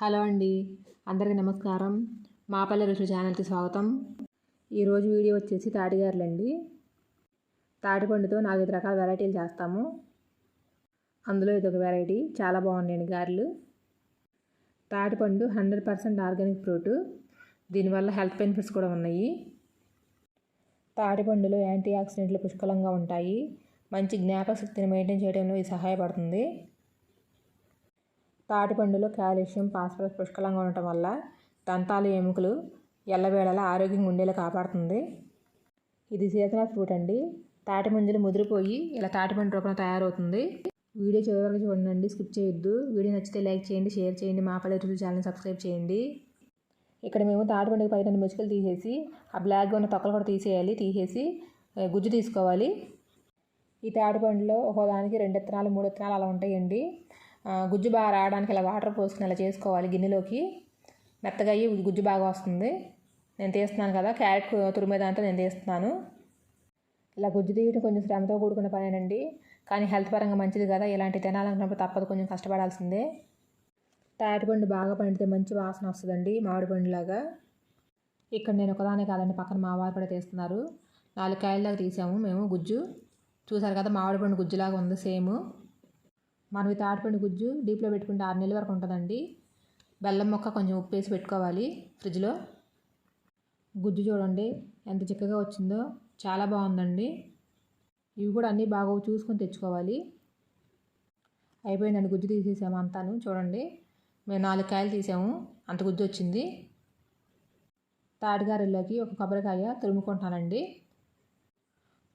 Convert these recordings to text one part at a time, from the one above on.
Hello అండి అందరికీ నమస్కారం. మాపల్లె రుచి ఛానల్కి స్వాగతం. ఈరోజు వీడియో వచ్చేసి తాటిగారులు అండి తాటిపండుతో నాలుగైదు రకాల వెరైటీలు చేస్తాము. అందులో ఇదొక వెరైటీ చాలా బాగున్నాయండి గారెలు. తాటిపండు హండ్రెడ్ పర్సెంట్ ఆర్గానిక్ ఫ్రూట్ దీనివల్ల హెల్త్ బెనిఫిట్స్ కూడా ఉన్నాయి. తాటిపండులో యాంటీ ఆక్సిడెంట్లు పుష్కలంగా ఉంటాయి. మంచి జ్ఞాపకశక్తిని మెయింటైన్ చేయడంలో ఇది సహాయపడుతుంది. తాటిపండులో కాల్షియం ఫాస్ఫరస్ పుష్కలంగా ఉండటం వల్ల దంతాలు ఎముకలు ఎల్లవేళలా ఆరోగ్యంగా ఉండేలా కాపాడుతుంది. ఇది సీజనల్ ఫ్రూట్ అండి. తాటి ముంజలు ముదిరిపోయి ఇలా తాటిపండు రూపంలో తయారవుతుంది. వీడియో చివరి వరకు చూడండి స్కిప్ చేయొద్దు. వీడియో నచ్చితే లైక్ చేయండి షేర్ చేయండి మా పల్లె రుచులు ఛానల్ సబ్స్క్రైబ్ చేయండి. ఇక్కడ మేము తాటిపండుకి పైన ముచ్చుకలు తీసేసి ఆ బ్లాక్గా ఉన్న తొక్కలు కూడా తీసేయాలి తీసేసి గుజ్జు తీసుకోవాలి. ఈ తాటిపండులో ఒకదానికి రెండు ఇత్తనాలు, మూడు విత్తనాలు అలా ఉంటాయండి. గుజ్జు బాగా రావడానికి ఇలా వాటర్ పోసుకుని ఇలా చేసుకోవాలి గిన్నెలోకి. మెత్తగా అయ్యి గుజ్జు బాగా వస్తుంది. నేను తీస్తున్నాను కదా క్యారెట్ తురిమే దాంతో నేను తీస్తున్నాను. ఇలా గుజ్జు తీయడం కొంచెం శ్రమతో కూడుకున్న పనేనండి. కానీ హెల్త్ పరంగా మంచిది కదా ఇలాంటి తినాలనుకున్నప్పుడు తప్పదు కొంచెం కష్టపడాల్సిందే. తాటిపండు బాగా పండితే మంచి వాసన వస్తుందండి మామిడి పండులాగా. ఇక్కడ నేను ఒకదానే కాదండి పక్కన మా వారు కూడా తీస్తున్నారు. నాలుగు కాయలలాగా తీసాము మేము గుజ్జు. చూసారు కదా మామిడి పండు గుజ్జులాగా ఉంది సేమ్. మనం ఈ గుజ్జు డీప్లో పెట్టుకుంటే ఆరు నెలల వరకు ఉంటుందండి. బెల్లం మొక్క కొంచెం ఉప్పు వేసి పెట్టుకోవాలి ఫ్రిడ్జ్లో. గుజ్జు చూడండి ఎంత చిక్కగా వచ్చిందో చాలా బాగుందండి. ఇవి కూడా అన్నీ బాగా చూసుకొని తెచ్చుకోవాలి. అయిపోయిందండి గుజ్జు తీసేసాము అంతాను చూడండి. మేము నాలుగు కాయలు తీసాము అంత గుజ్జు వచ్చింది. తాటిగారెల్లోకి ఒక కొబ్బరికాయ తురుముకుంటానండి.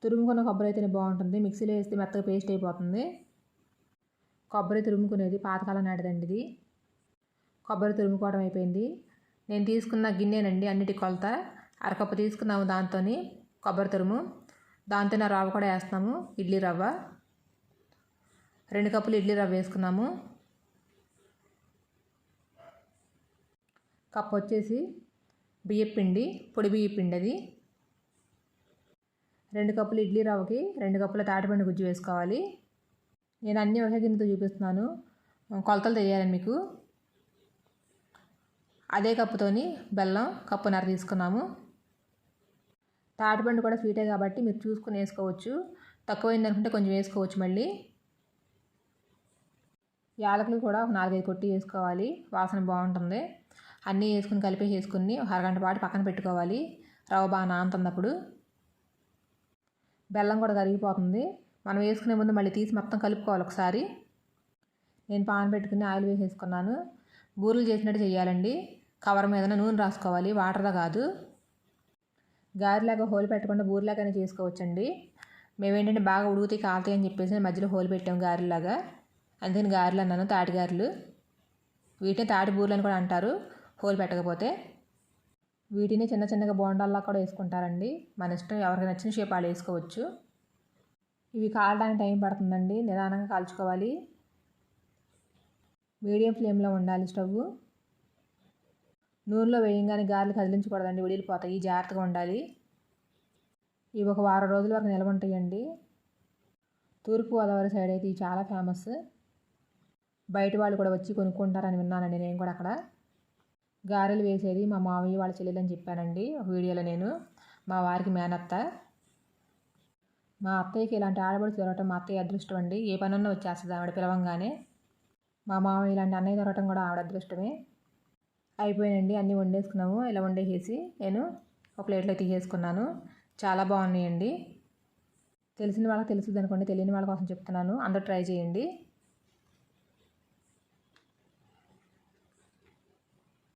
తురుముకున్న కొబ్బరి అయితేనే బాగుంటుంది మిక్సీలో వేస్తే మెత్తగా పేస్ట్ అయిపోతుంది. కొబ్బరి తురుముకునేది పాతకాలం నాటిదండి ఇది కొబ్బరి తురుముకోవడం అయిపోయింది. నేను తీసుకున్న గిన్నెనండి అన్నిటి కొలత. అరకప్పు తీసుకున్నాము దాంతో కొబ్బరి తురుము. దాంతో రవ్వ కూడా వేస్తున్నాము ఇడ్లీ రవ్వ. రెండు కప్పులు ఇడ్లీ రవ్వ వేసుకున్నాము. కప్పు వచ్చేసి బియ్యపిండి పొడి బియ్యపిండి అది. రెండు కప్పులు ఇడ్లీ రవ్వకి రెండు కప్పుల తాటిపండు గుజ్జు వేసుకోవాలి. నేను అన్ని ఒకే గిన్నెతో చూపిస్తున్నాను. కొలతలు తెలియాలని మీకు. అదే కప్పుతోని బెల్లం కప్పున్నర తీసుకున్నాము. తాటిపండు కూడా స్వీటే కాబట్టి మీరు చూసుకుని వేసుకోవచ్చు. తక్కువైంది అనుకుంటే కొంచెం వేసుకోవచ్చు మళ్ళీ. యాలకులు కూడా ఒక నాలుగైదు కొట్టి వేసుకోవాలి. వాసన బాగుంటుంది. అన్నీ వేసుకుని కలిపి వేసుకుని ఒక అరగంట పాటు పక్కన పెట్టుకోవాలి. రవ్వ బాగా నానుతున్నప్పుడు. బెల్లం కూడా కరిగిపోతుంది. మనం వేసుకునే ముందు మళ్ళీ తీసి మొత్తం కలుపుకోవాలి ఒకసారి. నేను పాన్ పెట్టుకుని ఆయిల్ వేసేసుకున్నాను. బూరెలు చేసినట్టు చేయాలండి. కవర్ మీద నూనె రాసుకోవాలి. వాటర్దా కాదు. గారిలాగా హోల్ పెట్టకుండా బూరెలాగానే చేసుకోవచ్చండి. మేమేంటంటే బాగా ఉడుగుతాయి కాలుతాయి అని చెప్పేసి మధ్యలో హోల్ పెట్టాము గారెలాగా. అందుకని గారెలు అన్నాను తాటి గారెలు. వీటిని తాటి బూరెలు అని కూడా అంటారు హోల్ పెట్టకపోతే. వీటిని చిన్న చిన్నగా బోండాల్లా కూడా వేసుకుంటారండి. మన ఇష్టం ఎవరికి నచ్చిన షేప్ వాళ్ళు వేసుకోవచ్చు. ఇవి కాలడానికి టైం పడుతుందండి. నిదానంగా కాల్చుకోవాలి. మీడియం ఫ్లేమ్లో ఉండాలి స్టవ్. నూనెలో వేయంగానే గారెలు కదిలించకూడదండి. విడిలిపోతాయి జాగ్రత్తగా ఉండాలి. ఇవి ఒక వారం రోజుల వరకు నిల్వ ఉంటాయండి. తూర్పుగోదావరి సైడ్ అయితే ఇవి చాలా ఫేమస్. బయట వాళ్ళు కూడా వచ్చి కొనుక్కుంటారని విన్నానండి నేను కూడా అక్కడ. గారెలు వేసేది మా మామయ్య వాళ్ళ చెల్లెలని చెప్పానండి. ఒక వీడియోలో నేను. మా వారికి మేనత్త. మా అత్తయ్యకి ఇలాంటి ఆడబడి దొరకటం మా అత్తయ్య అదృష్టం అండి. ఏ పనున్నా వచ్చేస్తుంది ఆవిడ పిలవంగానే. మా మామ ఇలాంటి అన్నయ్య దొరకటం కూడా ఆవిడ అదృష్టమే. అయిపోయినండి అన్నీ వండేసుకున్నాము. ఇలా వండేసేసి నేను ఒక ప్లేట్లో తీసేసుకున్నాను. చాలా బాగున్నాయండి. తెలిసిన వాళ్ళకి తెలుస్తుంది అనుకోండి తెలియని వాళ్ళ కోసం చెప్తున్నాను. అందరూ ట్రై చేయండి.